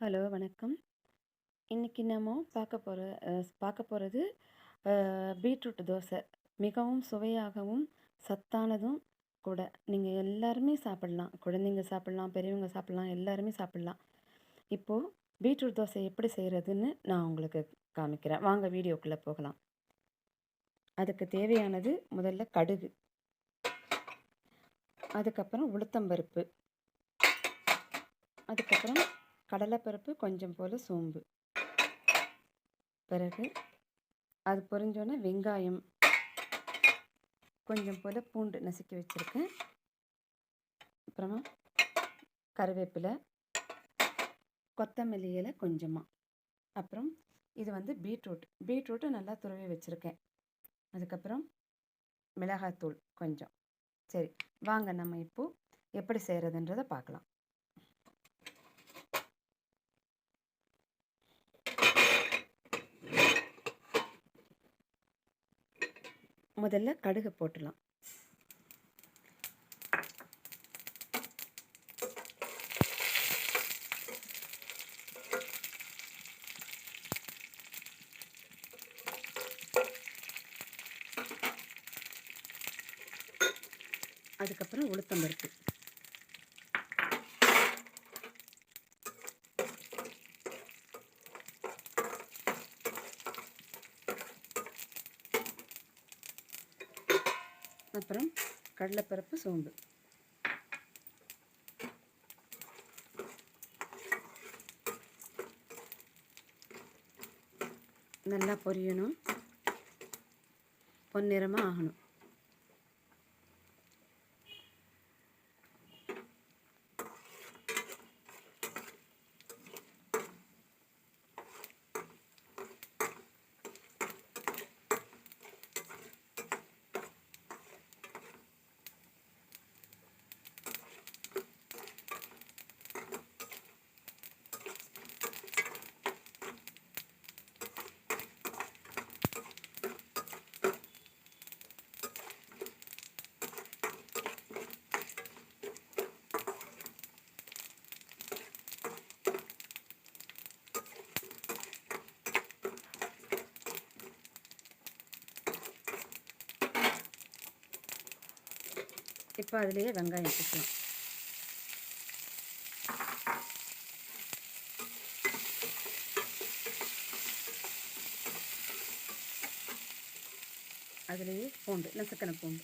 Hello வணக்கம். இன்னைக்கு நம்ம பார்க்க போகிற பார்க்க போகிறது பீட்ரூட் தோசை. மிகவும் சுவையாகவும், சத்தானதும் கூட. நீங்கள் எல்லாருமே சாப்பிட்லாம் குழந்தைங்க சாப்பிட்லாம் பெரியவங்க சாப்பிட்லாம் எல்லாருமே சாப்பிட்லாம் இப்போது பீட்ரூட் தோசை எப்படி செய்கிறதுன்னு நான் உங்களுக்கு காமிக்கிறேன். வாங்க வீடியோக்குள்ளே போகலாம். அதுக்கு தேவையானது முதல்ல கடுகு. அதுக்கப்புறம் உளுத்தம் பருப்பு. அதுக்கப்புறம் கடலைப்பருப்பு, கொஞ்சம் போல் சோம்பு. பிறகு அது பொரிஞ்சோன்னே வெங்காயம். கொஞ்சம் போல் பூண்டு நசுக்கி வச்சுருக்கேன் அப்புறமா கருவேப்பிலை. கொத்தமல்லி இலை கொஞ்சமாக அப்புறம் இது வந்து பீட்ரூட். பீட்ரூட்டை நல்லா துருவி வச்சுருக்கேன் அதுக்கப்புறம் மிளகாத்தூள் கொஞ்சம். சரி, வாங்க நம்ம இப்போது எப்படி செய்கிறதுன்றதை பார்க்கலாம். முதல்ல கடுகு போட்டுடலாம். அதுக்கப்புறம் உளுத்தம்பருப்பு அப்புறம் கடலைப்பருப்பு, சோம்பு. நல்லா பொரியணும். பொன்னிறமாக ஆகணும். இப்போ அதுலேயே வெங்காயம் வச்சுக்கலாம் அதுலேயே பூண்டு, நசுக்கின பூண்டு.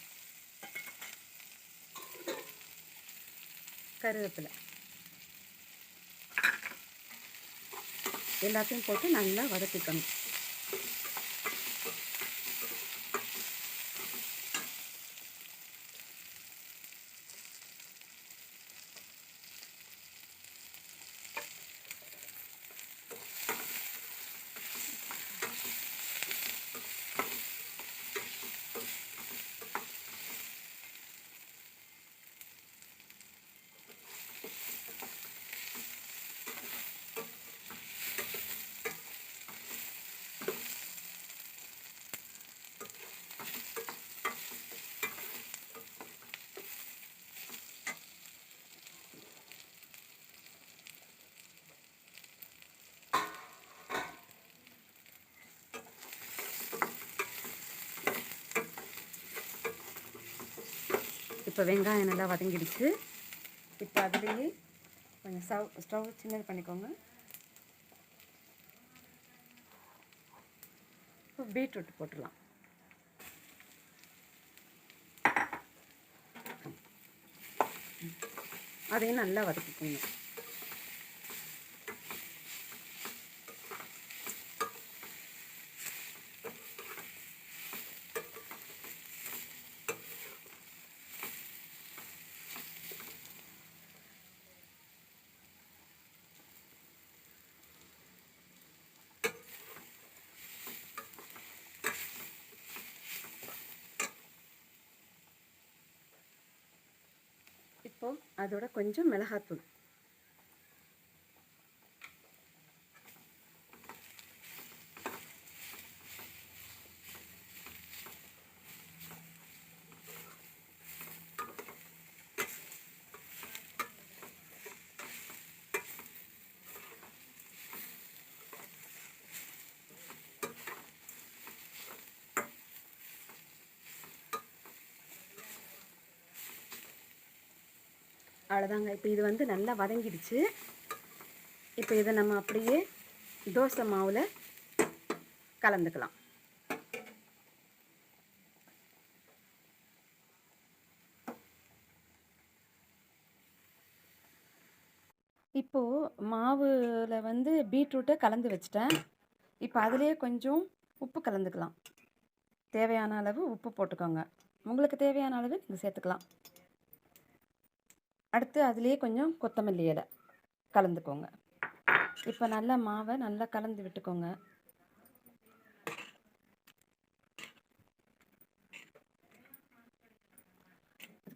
கருவேப்பிலை. எல்லாத்தையும் போட்டு நல்லா வதக்கிக்கணும். இப்போ வெங்காயம் நல்லா வதங்கிடுச்சு. இப்போ அதுலேயே கொஞ்சம் ஸ்டவ் ஸ்டவ் சின்னது பண்ணிக்கோங்க. இப்போ பீட்ரூட் போட்டுடலாம். அதையும் நல்லா வதக்கிக்கோங்க. இப்போது அதோட கொஞ்சம் மிளகாத்தூள். அவ்வளோதாங்க இப்போ இது வந்து நல்லா வதங்கிடுச்சு. இப்போ இதை நம்ம அப்படியே தோசை மாவில் கலந்துக்கலாம். இப்போது மாவில் வந்து பீட்ரூட்டை கலந்து வச்சிட்டேன். இப்போ அதுலேயே கொஞ்சம் உப்பு கலந்துக்கலாம். தேவையான அளவு உப்பு போட்டுக்கோங்க. உங்களுக்கு தேவையான அளவு நீங்கள் சேர்த்துக்கலாம். அடுத்து அதுலேயே கொஞ்சம் கொத்தமல்லி இலை கலந்துக்கோங்க. இப்போ நல்லா மாவை நல்லா கலந்து விட்டுக்கோங்க.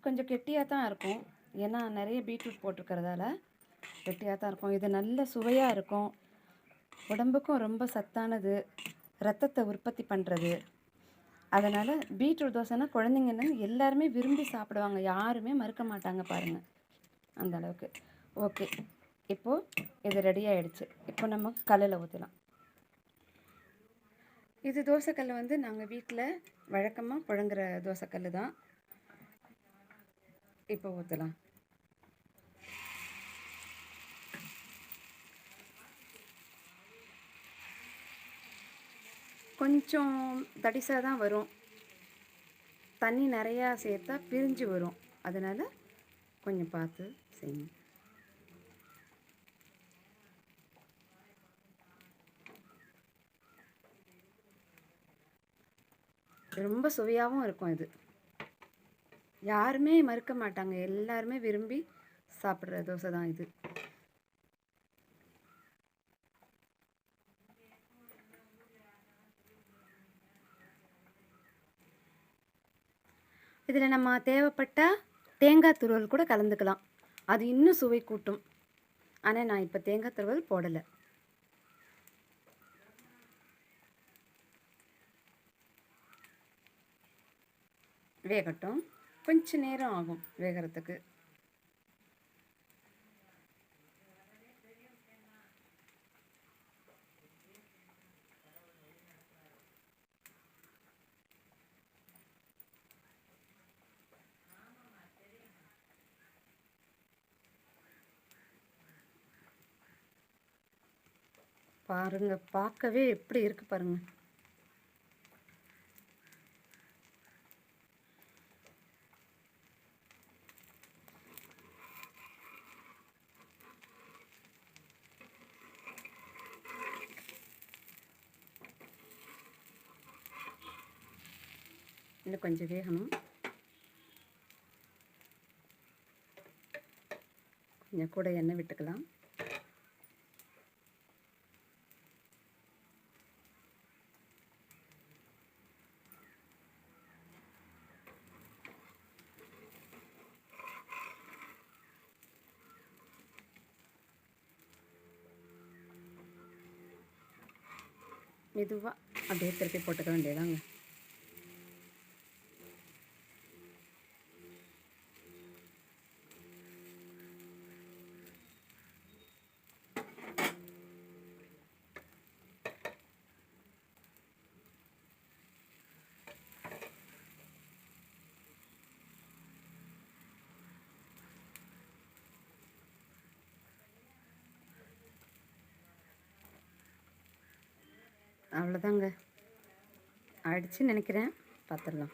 கொஞ்சம் கெட்டியாக தான் இருக்கும். ஏன்னா நிறைய பீட்ரூட் போட்டிருக்கிறதால கெட்டியாக தான் இருக்கும். இது நல்ல சுவையாக இருக்கும். உடம்புக்கும் ரொம்ப சத்தானது. ரத்தத்தை உற்பத்தி பண்ணுறது அதனால் பீட்ரூட் தோசைனா குழந்தைங்கன்னா எல்லாருமே விரும்பி சாப்பிடுவாங்க. யாருமே மறுக்க மாட்டாங்க பாருங்கள் அந்த அளவுக்கு. ஓகே. இப்போது இது ரெடி ஆகிடுச்சு இப்போ நம்ம கல்லில் ஊற்றலாம் இது தோசைக்கல் வந்து நாங்கள் வீட்டில் வழக்கமாக புழங்குற தோசைக்கல் தான். இப்போ ஊற்றலாம் கொஞ்சம் தடிசாக தான் வரும். தண்ணி நிறையா சேர்த்தா பிரிஞ்சு வரும். அதனால் கொஞ்சம் பார்த்து செய்யுங்க ரொம்ப சுவையாகவும் இருக்கும் இது. யாருமே மறுக்க மாட்டாங்க. எல்லாருமே விரும்பி சாப்பிட்ற தோசை தான் இது. இதில் நம்ம தேவைப்பட்டால் தேங்காய் துருவல் கூட கலந்துக்கலாம். அது இன்னும் சுவை கூட்டும். ஆனால் நான் இப்போ தேங்காய் துருவல் போடலை. வேகட்டும். கொஞ்சம் நேரம் ஆகும் வேகிறதுக்கு. பாருங்க பார்க்கவே எப்படி இருக்கு பாருங்க. இன்னும் கொஞ்சம் வேகணும். கொஞ்சம் கூட எண்ணெய் விட்டுக்கலாம். மெதுவாக அப்படியே திருப்பி போட்டுக்க வேண்டியதாங்க. அவ்வளோதாங்க. அடித்து நினைக்கிறேன். பார்த்துடலாம்.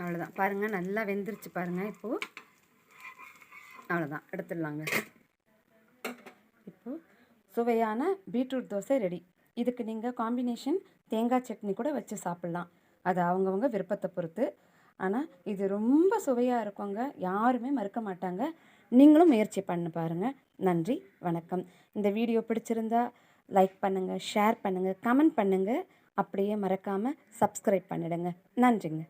அவ்வளோதான் பாருங்கள் நல்லா வெந்துருச்சு பாருங்கள் இப்போது அவ்வளோதான் எடுத்துடலாங்க. இப்போது சுவையான பீட்ரூட் தோசை ரெடி. இதுக்கு நீங்கள் காம்பினேஷன் தேங்காய் சட்னி கூட வச்சு சாப்பிட்லாம். அது அவங்கவுங்க விருப்பத்தை பொறுத்து. ஆனால் இது ரொம்ப சுவையாக இருக்குங்க. யாருமே மறுக்க மாட்டாங்க. நீங்களும் முயற்சி பண்ணி பாருங்கள் நன்றி வணக்கம். இந்த வீடியோ பிடிச்சிருந்தா லைக் பண்ணுங்கள் ஷேர் பண்ணுங்கள் கமெண்ட் பண்ணுங்கள் அப்படியே மறக்காமல் சப்ஸ்கிரைப் பண்ணிடுங்க. நன்றிங்க.